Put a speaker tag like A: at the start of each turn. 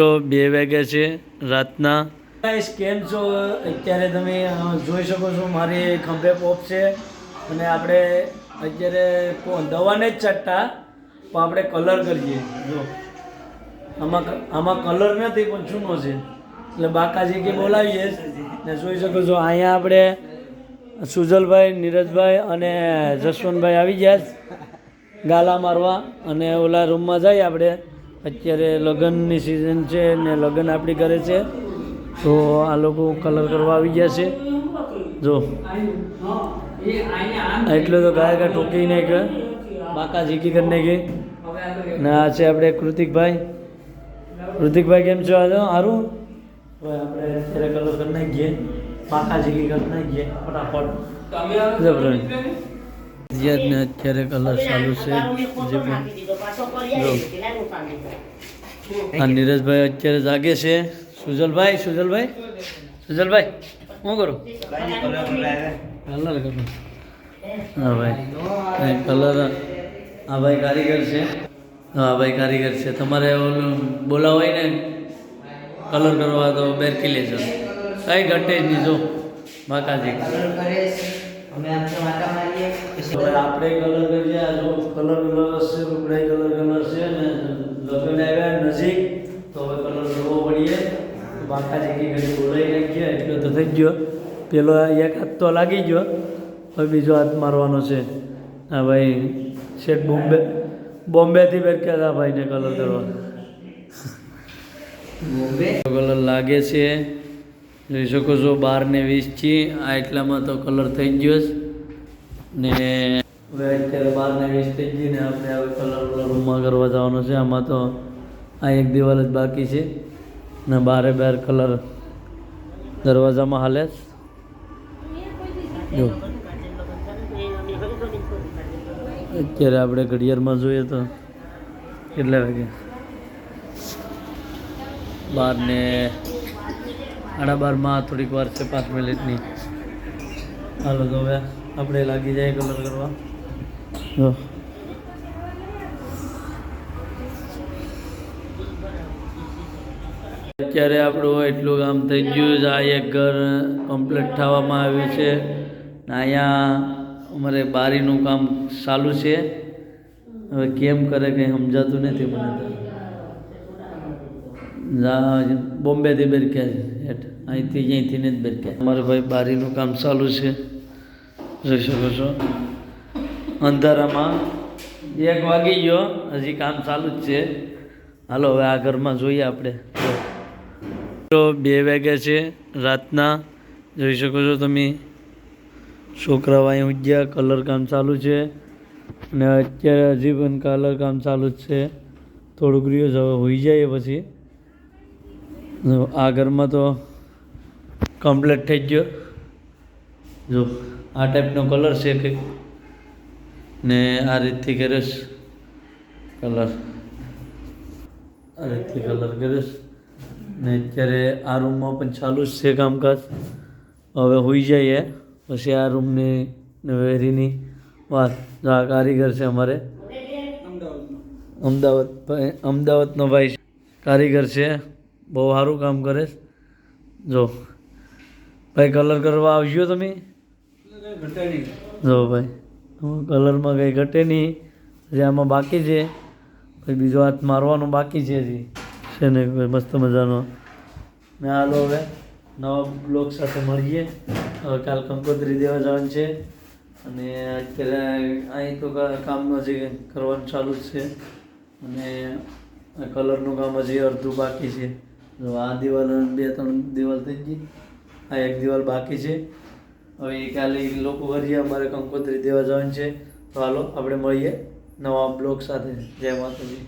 A: તો બે વાગ્યા છે, રાતના. ગાઈસ કેમ છો? અત્યારે તમે જોઈ શકો છો મારી ખંભે પોપ છે. અને આપણે અત્યારે દવાને જ ચટ્ટા પણ આપણે કલર કરીએ. જો. આમાં આમાં કલર નથી, પણ ચૂનો છે. એટલે બાકાજી કે બોલાવીએ. ને જોઈ શકો છો, અહીંયા આપણે સુજલભાઈ, નીરજભાઈ અને જસવંતભાઈ આવી ગયા. ગાલા મારવા અને ઓલા રૂમમાં જઈએ આપણે. અત્યારે લગ્નની સિઝન છે ને લગ્ન આપણી ઘરે છે, તો આ લોકો કલર કરવા આવી ગયા છે. જો. એટલું તો ગાય ગા ઠોકી નહીં કે બાકા ઝીકી કરીને ગઈ ને આ છે આપણે કૃતિકભાઈ. કૃતિકભાઈ કેમ છો? આ સારું આપણે અત્યારે કલર કરી નાખીએ. બાકા ઝીકી કરી નાખીએ, ફટાફટ. જબરન ને અત્યારે કલર ચાલુ છે. જે પણ આ નીરજભાઈ અત્યારે જાગે છે. સુજલભાઈ સુજલભાઈ સુજલભાઈ શું કરું? કલર કરું. હા ભાઈ. કલર આ ભાઈ કારીગર છે. હા ભાઈ કારીગર છે. તમારે ઓલું બોલાવાય ને કલર કરવા તો બેરકી લેજો. કઈ ઘટે જ નહીં જો. બાકાજી હવે આપણે કલર કરીએ આ જો કલર કલર છે રૂપડાઈ કલર કલર છે ને લગ્ન આવ્યા નજીક તો હવે કલર કરવો પડીએ. બાકા કી ઘડી બોલાઈ નાખીએ એટલો તો થઈ ગયો. પેલો એક હાથ તો લાગી ગયો. હવે બીજો હાથ મારવાનો છે. હા ભાઈ શેઠ બોમ્બે બોમ્બેથી બેઠ્યા હતા ભાઈને કલર કરવા બોમ્બે? કલર લાગે છે. જોઈ શકો છો બાર ને વીસ છે આ એટલામાં તો કલર થઈ ગયો છે. ને હવે અત્યારે બાર ને વીસ થઈ ગઈ ને આપણે હવે કલર રૂમમાં કરવા જવાનો છે. આમાં તો આ એક દિવાલ જ બાકી છે. ને બારે બાર કલર દરવાજામાં હાલે. જો. અત્યારે આપણે ઘડિયાળમાં જોઈએ તો કેટલા વાગે બાર ને સાડા બારમાં થોડીક વાર છે, પાંચ મિનિટની. હાલો, તો હવે આપણે લાગી જાય કલર કરવા. જો. અત્યારે આપણું એટલું કામ થઈ ગયું છે, આ એક ઘર કમ્પ્લીટ થવામાં આવ્યું છે. અહીંયા અમારે બારીનું કામ ચાલુ છે. હવે કેમ કરે કંઈ સમજાતું નથી મને બોમ્બેથી બેરક્યા હેઠ અહીંથી અહીંથી ને જ બેરક્યા અમારે ભાઈ બારીનું કામ ચાલુ છે. જોઈ શકો છો અંધારામાં એક વાગી ગયો. હજી કામ ચાલુ જ છે. હાલો, હવે આ ઘરમાં જોઈએ આપણે. તો બે વાગ્યા છે રાતના. જોઈ શકો છો તમે. છોકરાઓ અહીં ઉગ્યા, કલર કામ ચાલુ છે. અને અત્યારે હજી પણ કલર કામ ચાલુ જ છે. થોડુંક રહ્યું હવે હોઈ જાય પછી. જો આ ઘરમાં તો કમ્પ્લીટ થઈ ગયો. જો આ ટાઈપનો કલર છે કંઈક. ને આ રીતથી કરીશ. કલર આ રીતથી કલર કરીશ. ને અત્યારે આ રૂમમાં પણ ચાલુ જ છે કામકાજ. હવે હોઈ જઈએ. પછી આ રૂમની વેરીની વાત. જો આ કારીગર છે અમારે. અમદાવાદ ભાઈ અમદાવાદનો ભાઈ કારીગર છે. બહુ સારું કામ કરે. જો, ભાઈ કલર કરવા આવજો તમે. જો ભાઈ કલરમાં કંઈ ઘટે નહીં. હજી આમાં બાકી છે. પછી બીજો હાથ મારવાનો બાકી છે હજી. છે ને મસ્ત મજાનો. ને હાલો હવે, નવા બ્લોગ સાથે મળીએ. હવે કાલ કંકોત્રી દેવા જવાનું છે. અને અત્યારે અહીં તો કામ હજી કરવાનું ચાલુ જ છે. અને કલરનું કામ હજી અડધું બાકી છે. જો આ દિવાલ બે ત્રણ દિવાલ થઈ ગઈ. આ એક દિવાલ બાકી છે. હવે કાલે લોકો કરીએ અમારે કંકોત્રી દેવા જવાનું છે. તો હાલો, આપણે મળીએ નવા બ્લોગ સાથે. જય માતાજી.